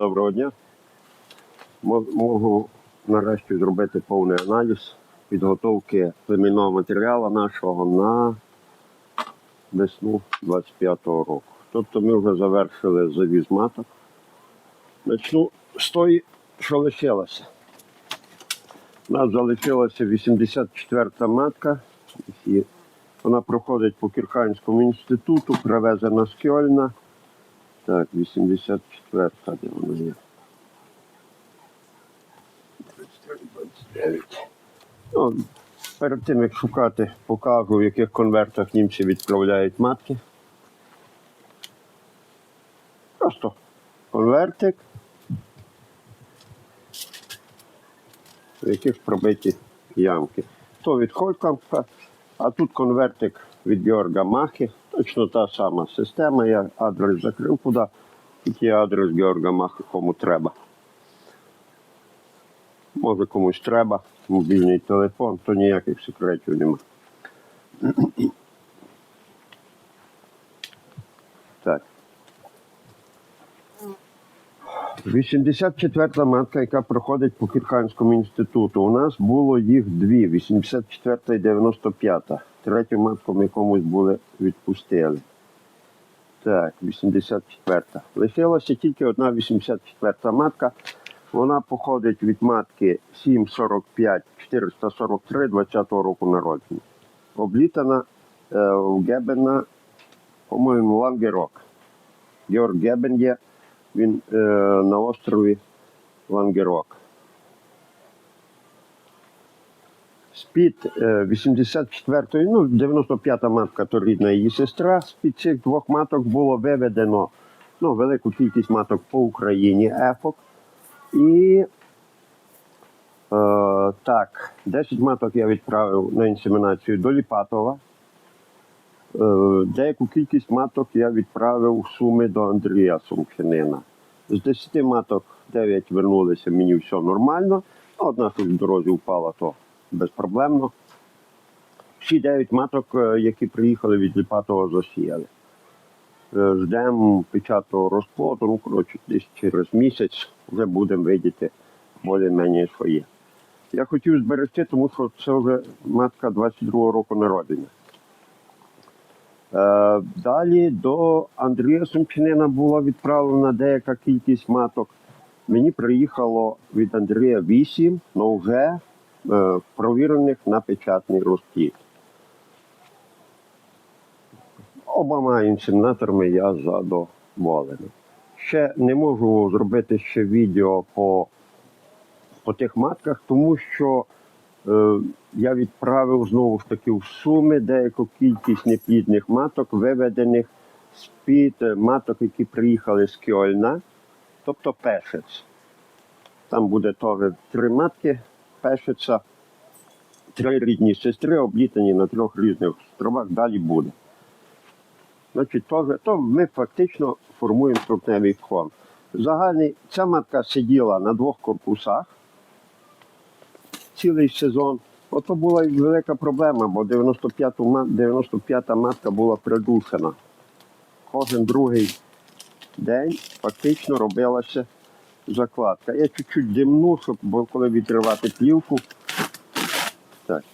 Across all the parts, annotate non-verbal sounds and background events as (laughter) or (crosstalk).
Доброго дня. Можу нарешті зробити повний аналіз підготовки племінного матеріалу нашого на весну 25-го року. Тобто ми вже завершили завіз маток. Почну з тої, що лишилося. У нас залишилася 84-та матка. Вона проходить по Кірханському інституту, привезена з Кьольна. Так, 84-та, де вона є? 29. Ну, перед тим, як шукати, покажу, в яких конвертах німці відправляють матки. Просто конвертик, в яких пробиті ямки. То від Холькампа, а тут конвертик від Георга Махи. Точно та сама система. Я адрес закрив куди, тільки адрес Георга Маха кому треба. Може комусь треба, мобільний телефон, то ніяких секретів нема. Так. 84-та матка, яка проходить по Кірханському інституту. У нас було їх дві: 84 та і 95. та 83 ми по якомусь були відпустили. Так, 84-та. Лишилася тільки одна 84-та матка. Вона походить від матки 745 443 20-го року народження. Облітана е, в Гебена, по-моєму, Лангерок. Георг Гебен є, він е, на острові Лангерок. З-під е, 84-ї, ну, 95-та матка, то рідна її сестра. З-під цих двох маток було виведено ну, велику кількість маток по Україні, ефок. І е, так, 10 маток я відправив на інсемінацію до Ліпатова. Е, деяку кількість маток я відправив в суми до Андрія Сумчанина. З 10 маток 9 вернулися, мені все нормально. А Одна тут в дорозі впала, то безпроблемно. Всі 9 маток, е, які приїхали від Ліпатова, засіяли. Е, Ждемо печатного розплоду, ну, коротше, десь через місяць вже будемо видіти більш-менш своє. Я хотів зберегти, тому що це вже матка 22-го року народження. Е, далі до Андрія Сумчинина була відправлена деяка кількість маток. Мені приїхало від Андрія 8, але вже е, провірених на печатний розплід. Обома інсемінаторами я задоволений. Ще не можу зробити ще відео по, по тих матках, тому що е, я відправив знову ж таки в суми деяку кількість неплідних маток, виведених з-під е, маток, які приїхали з Кьольна, тобто пешець. Там буде теж три матки пешеця, три рідні сестри, облітані на трьох різних островах, далі буде. Значить, то, то ми фактично формуємо трутневий фон. Загальний, ця матка сиділа на двох корпусах цілий сезон. Ото була велика проблема, бо 95-ту ма- 95-та матка була придушена. Кожен другий день фактично робилася закладка. Я чуть-чуть димну, щоб коли відривати плівку. Так.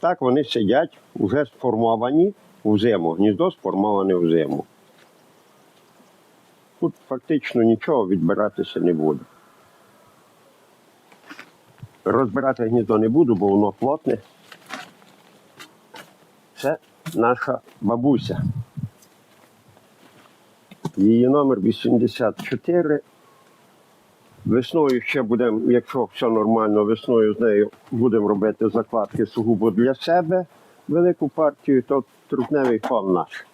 Так вони сидять, вже сформовані в зиму. Гніздо сформоване в зиму. Тут фактично нічого відбиратися не буде. Розбирати гніздо не буду, бо воно плотне. Це наша бабуся. Її номер 84. Весною ще будемо, якщо все нормально, весною з нею будемо робити закладки сугубо для себе велику партію, то трутневий фон наш.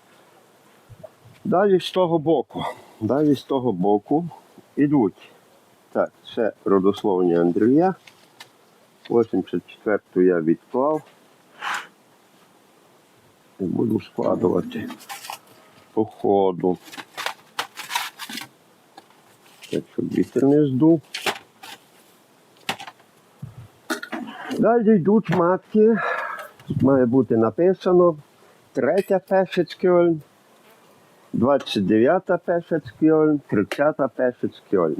Далі з того боку. Далі з того боку ідуть. Так, це родословення Андрія. 84-ту я відклав. І буду складувати по ходу. Так, щоб вітер не здув. Далі йдуть матки. Тут має бути написано третя Пешецькьольн, 29-та Пешецькьольн, 30-та Пешецькьольн.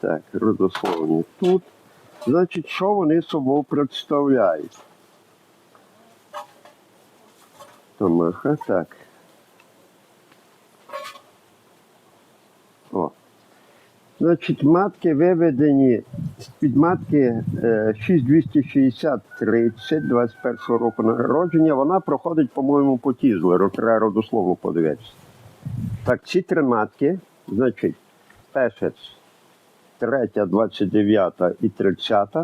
Так, родословні тут. Значить, що вони собою представляють? Томаха, так. Значить, матки виведені з-під матки е, 6260 30 21 року народження. Вона проходить, по-моєму, по Тізлеру. Треба родословно подивитися. Так, ці три матки, значить, пешець, третя, 29 і 30,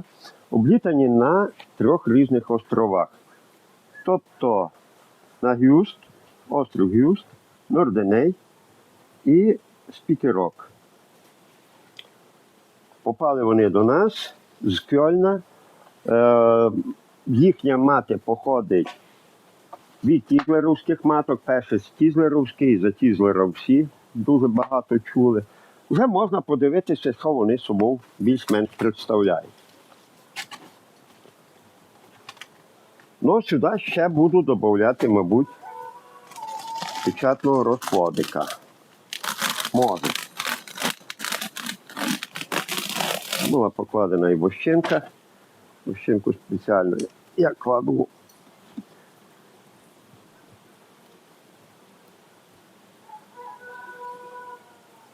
облітані на трьох різних островах. Тобто на Гюст, острів Гюст, Норденей і Спікерок. Попали вони до нас з Кьольна. Е, їхня мати походить від тізлеровських маток, перше з тізлеровський, за тізлера всі дуже багато чули. Вже можна подивитися, що вони собою більш-менш представляють. Ну, сюди ще буду додати, мабуть, печатного розплодика. Може. Була покладена і вощинка. Вощинку спеціально я кладу.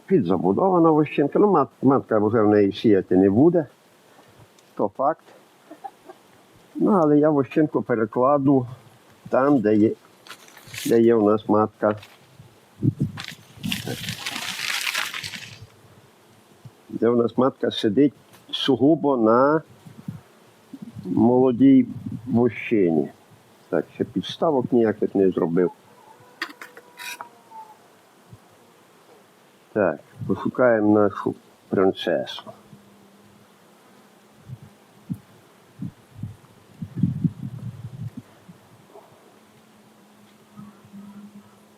Підзабудована вощинка. Ну, мат, матка вже в неї сіяти не буде. То факт. Ну, але я вощинку перекладу там, де є, де є у нас матка. Де у нас матка сидить сугубо на молодій вощині. Так, ще підставок ніяких не зробив. Так, пошукаємо нашу принцесу.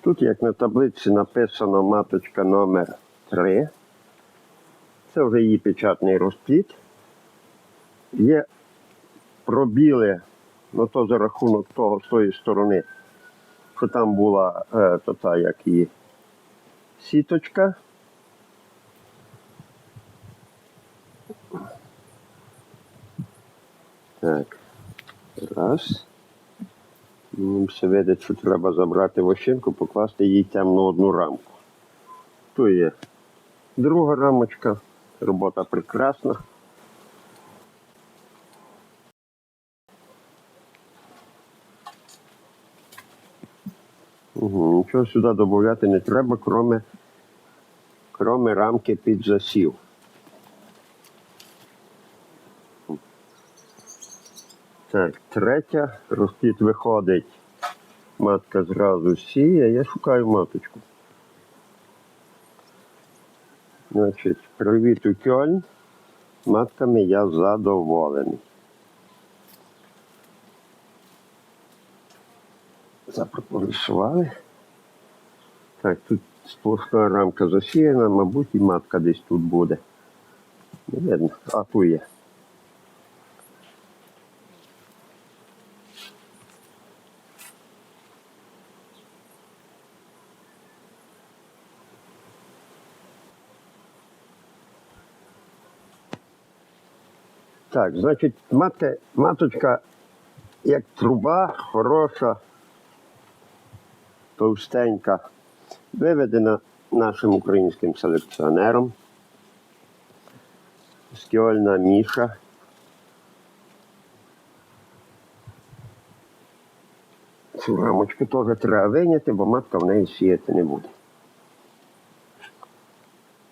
Тут, як на таблиці, написано маточка номер 3. Це вже її печатний розплід. Є пробіли, ну то за рахунок того з тої сторони, що там була е, то та, як і сіточка. Так. Раз. Все видить, що треба забрати вощинку, покласти їй темну одну рамку. То є друга рамочка. Робота прекрасна. Угу, нічого сюди додати не треба, кроме, кроме рамки під засів. Так, третя. Розплід виходить. Матка зразу сіє, я шукаю маточку. Значить, привіт у Кьольн. Матками я задоволений. Запрополісували. Так, тут сплошна рамка засіяна, мабуть, і матка десь тут буде. Не видно. А, тут є. Так, значить, матка, маточка як труба, хороша, товстенька, виведена нашим українським селекціонером. Скіольна Міша. Цю рамочку теж треба виняти, бо матка в неї сіяти не буде.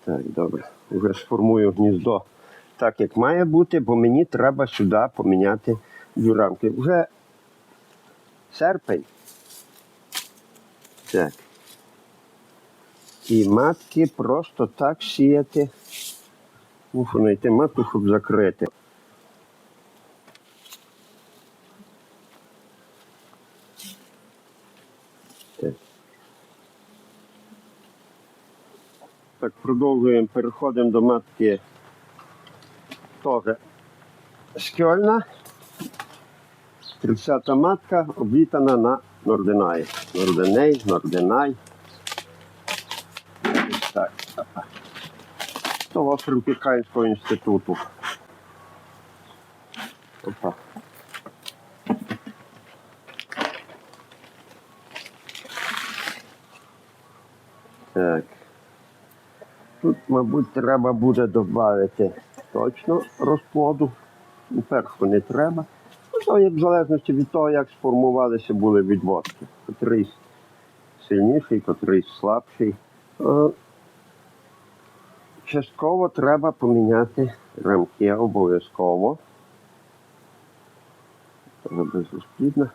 Так, добре. Вже сформую гніздо так, як має бути, бо мені треба сюди поміняти дві рамки. Вже серпень. Так. І матки просто так сіяти. Мушу знайти матку, щоб закрити. Так, продовжуємо, переходимо до матки теж скьольна. 30 матка облітана на Нординай. Нординей, Нординай. Так. Того Франківського інституту. Опа. Так. Тут, мабуть, треба буде додати точно розплоду. Першу не треба. Ну, є в залежності від того, як сформувалися були відводки. Котрийсь сильніший, котрийсь слабший. Е, Частково треба поміняти рамки обов'язково. Треба безрозплідно.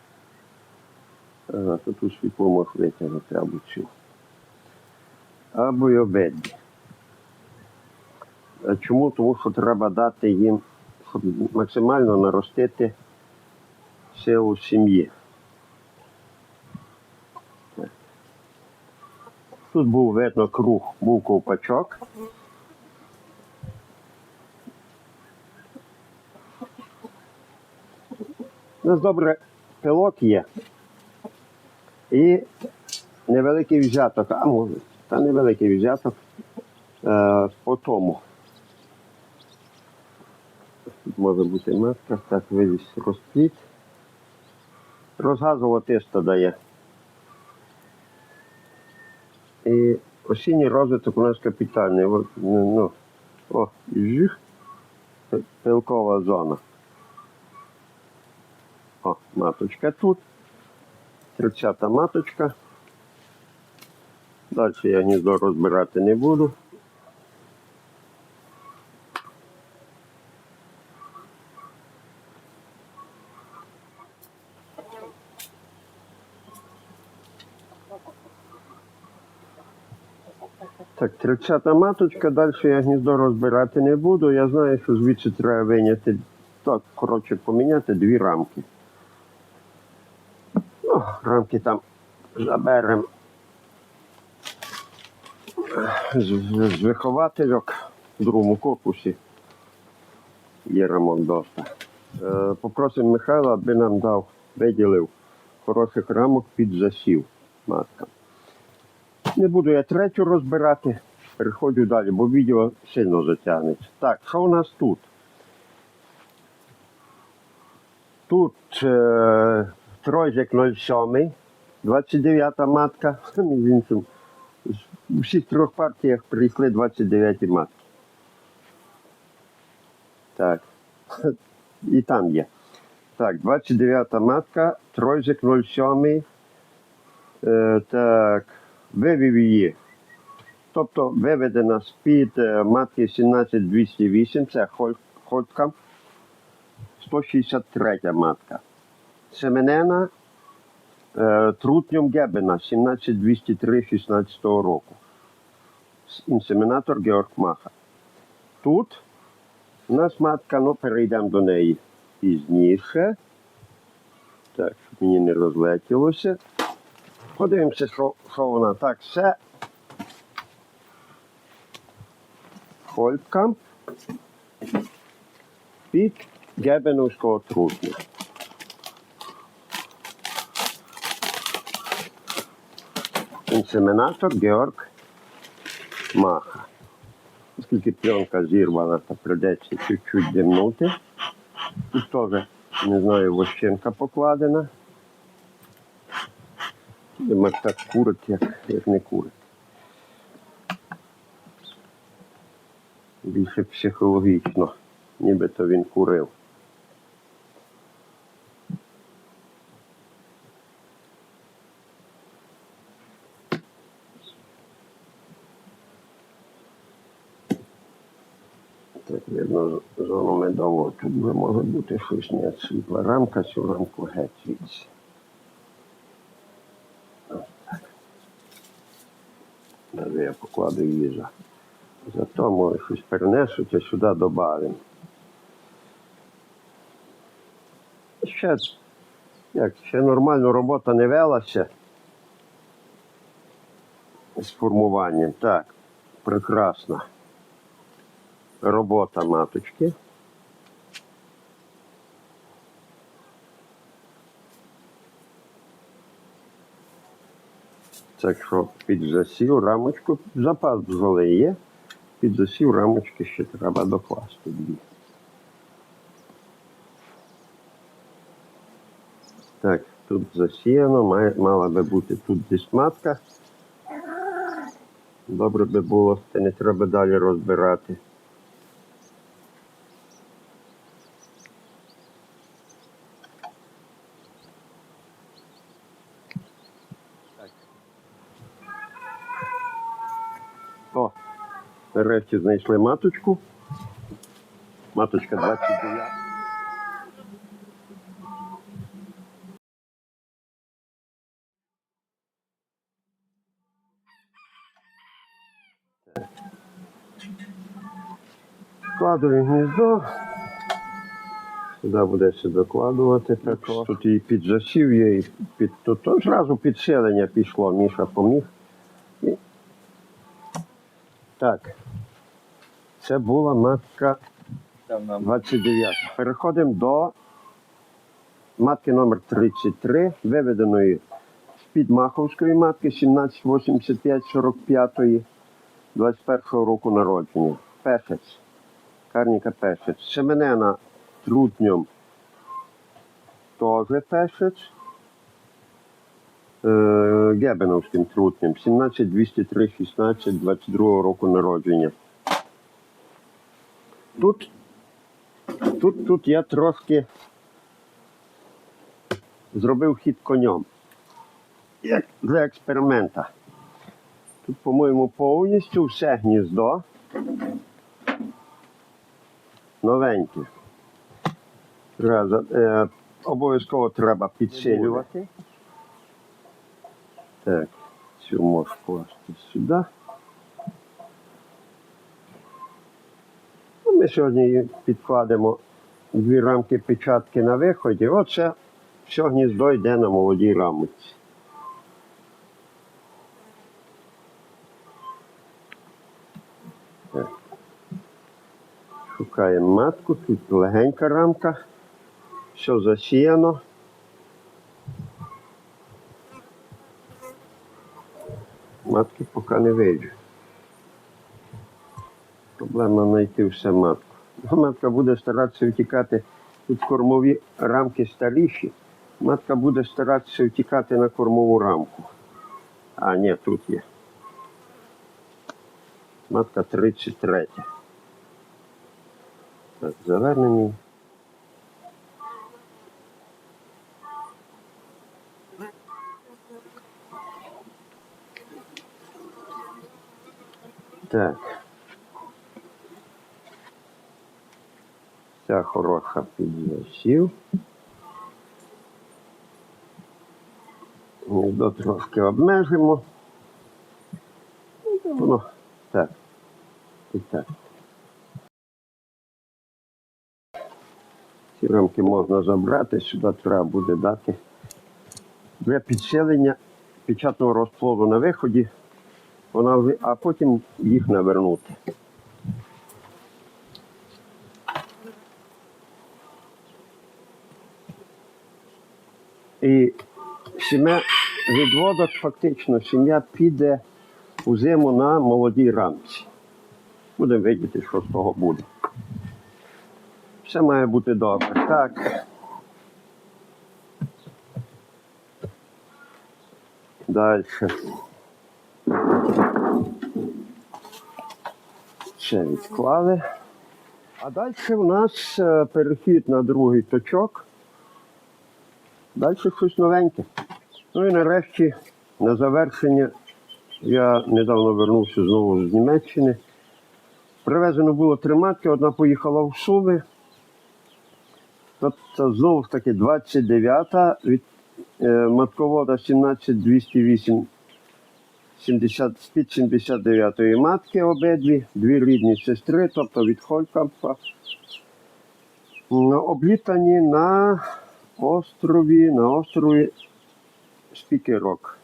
Тут у світло витягнути або цю. Або й обидві. Чому? Тому що треба дати їм, щоб максимально наростити силу сім'ї. Тут був видно круг, був ковпачок. У нас добре пилок є. І невеликий взяток, а може, та невеликий взяток е, по тому. Може бути матка, так виліз розпліт. Розгазово тисто дає. І осінній розвиток у нас капітальний. От, ну, ну, о, жих, пилкова зона. О, маточка тут. 30 маточка. Далі я гніздо розбирати не буду. 30 маточка, далі я гніздо розбирати не буду. Я знаю, що звідси треба виняти, так, коротше, поміняти дві рамки. Ну, рамки там заберемо з, виховательок в другому корпусі. Є рамок доста. Е, попросимо Михайла, аби нам дав, виділив хороших рамок під засів маткам. Не буду я третю розбирати, переходжу далі, бо відео сильно затягнеться. Так, що у нас тут? Тут е, тройзик 07, 29 матка. (laughs) Між іншим, у всіх трьох партіях прийшли 29 матки. Так. (laughs) І там є. Так, 29 матка, тройзик 07. Е, так, вивів її. Тобто виведена з-під е, матки 17208, це холь- хольтка. 163 матка. Семенена е, трутньом Гебена 17203 16 року. Інсемінатор Георг Маха. Тут у нас матка, ну перейдемо до неї пізніше. Так, щоб мені не розлетілося. Подивимося, що, що вона так все. Хольпка під Гебеновського трутня. Інсемінатор Георг Маха. Оскільки пленка зірвана, то придеться чуть-чуть димнути. Тут теж, не знаю, вощинка покладена. Дима так курить, як, як не курить. Більше психологічно, нібито він курив. Так, видно, зону медового. Тут вже може бути щось не світла рамка, цю рамку геть звідси. Далі я покладу її за. Зато може щось перенесуть, а сюди додаємо. Ще, як, ще нормально робота не велася з формуванням. Так, прекрасна робота маточки. Так що під засів рамочку, запас бджоли є, під засів рамочки ще треба докласти дві. Так, тут засіяно, має, мала би бути тут десь матка. Добре би було, та не треба далі розбирати. О, нарешті знайшли маточку. Маточка 29. Вкладую гніздо. Сюди буде ще докладувати також. Тут і під засів є, і під тут то зразу підселення пішло, Міша поміг. І... Так. Це була матка 29. Переходимо до матки номер 33, виведеної з-під Маховської матки 1785-45, 21 року народження. Пешець. Карніка пешець. Семенена трутньом теж пешець. Е, Гебеновським трутнем 17203 16 22 року народження. Тут Тут, тут я трошки зробив хід конем. Як для експеримента. Тут, по-моєму, повністю все гніздо. Новеньке. Е, обов'язково треба підсилювати. Так, цю можу класти сюди. Ну, Ми сьогодні підкладемо дві рамки печатки на виході. Оце все гніздо йде на молодій рамочці. Шукаємо матку, тут легенька рамка, все засіяно. Матки поки не вийде. Проблема знайти все матку. Матка буде старатися втікати. Тут кормові рамки старіші. Матка буде старатися втікати на кормову рамку. А, ні, тут є. Матка 33. Так, завернемо. її. Так. Ця хороша підвесів. Гніздо трошки обмежимо. І Воно так. І так. Ці рамки можна забрати, сюди треба буде дати для підсилення печатного розплоду на виході, а потім їх навернути. І сім'я відводок, фактично, сім'я піде у зиму на молодій рамці. Будемо видіти, що з того буде. Все має бути добре. Так. Далі. Це відклали. А далі у нас е, перехід на другий точок. Далі щось новеньке. Ну і нарешті, на завершення, я недавно вернувся знову з Німеччини. Привезено було три матки, одна поїхала в Суми. Тобто знову ж таки 29-та від е, матковода 17208 70, з-під 79-ї матки обидві, дві рідні сестри, тобто від Холькампа. Облітані на острові, на острові Спікерок.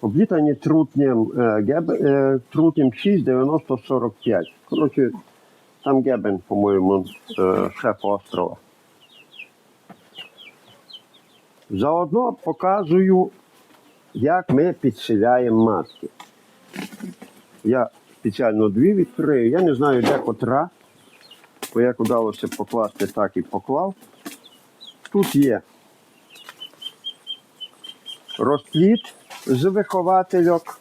Облітані трутнем, е, е, трутнем 6 90 45. Коротше, там Гебен, по-моєму, е, шеф острова. Заодно показую, як ми підселяємо матки. Я спеціально дві відкрию. Я не знаю, де котра, бо як удалося покласти, так і поклав. Тут є розпліт з виховательок.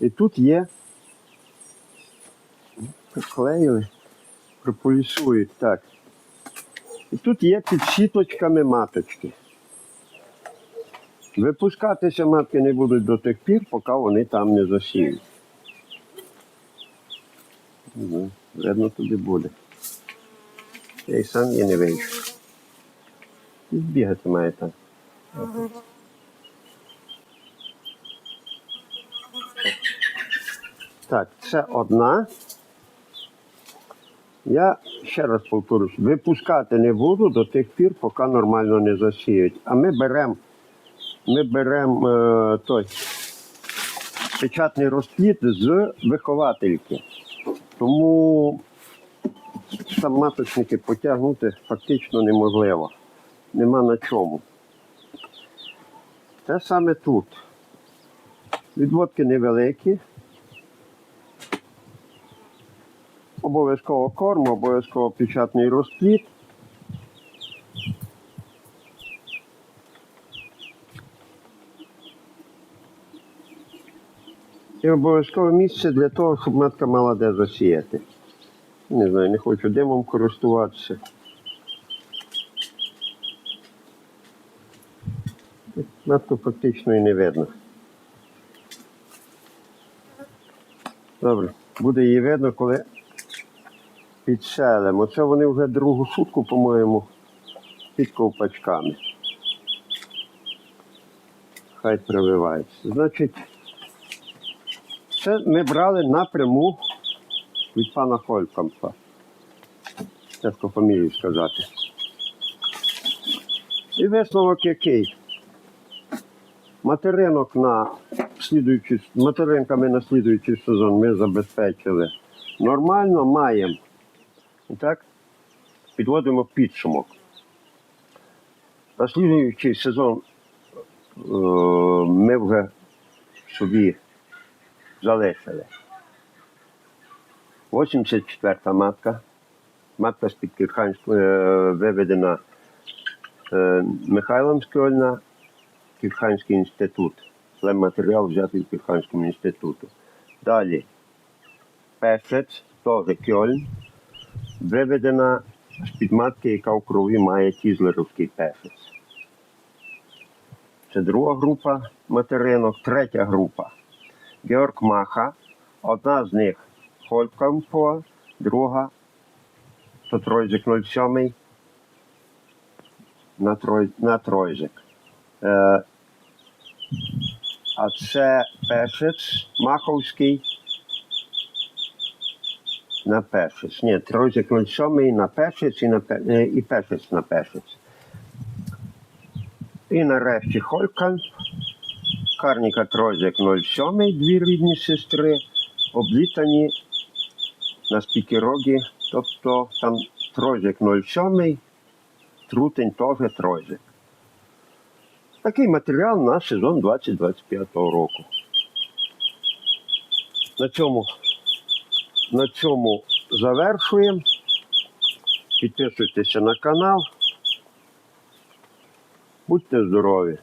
І тут є. Приклеїли, прополісують так. І тут є під сіточками маточки. Випускатися матки не будуть до тих пір, поки вони там не засіють. Ну, Видно тобі буде. Я й сам її не вийшов. Бігати має так. Так, це одна. Я ще раз повторюсь, випускати не буду до тих пір, поки нормально не засіють. А ми беремо ми берем, е, той печатний розплід з виховательки. Тому там маточники потягнути фактично неможливо. Нема на чому. Те саме тут. Відводки невеликі. Обов'язково корм, обов'язково печатний розплід. І обов'язкове місце для того, щоб матка мала де засіяти. Не знаю, не хочу димом користуватися. Матку фактично і не видно. Добре, буде її видно, коли підселимо. Це вони вже другу сутку, по-моєму, під ковпачками. Хай прививається. Значить, це ми брали напряму від пана Холькампа. Тяжко фамілію сказати. І висновок який? Материнок на слідуючий, материнками на слідуючий сезон ми забезпечили. Нормально маємо. І так, підводимо підсумок. На слідуючий сезон е, ми вже собі залишили. 84-та матка. Матка з-під Кірханської е, виведена е, Михайлом Скьольна, Кірханський інститут. Це матеріал взятий в Кірханському інституту. Далі Песець, теж Кьольн, виведена з-під матки, яка в крові має тізлеровський песець. Це друга група материнок, третя група. Георг Маха. Одна з них Холькампова, друга то Тройзик 07 на, трой, на Тройзик. Е, а це Пешець Маховський на Пешець. Ні, Тройзик 07 на Пешець і, на, е, і Пешець на Пешець. І нарешті Холькамп. Карніка Трозик 07, дві рідні сестри, облітані на спікерогі, тобто там Трозик 07, Трутень теж Трозик. Такий матеріал на сезон 2025 року. На цьому, на цьому завершуємо. Підписуйтеся на канал. Будьте здорові!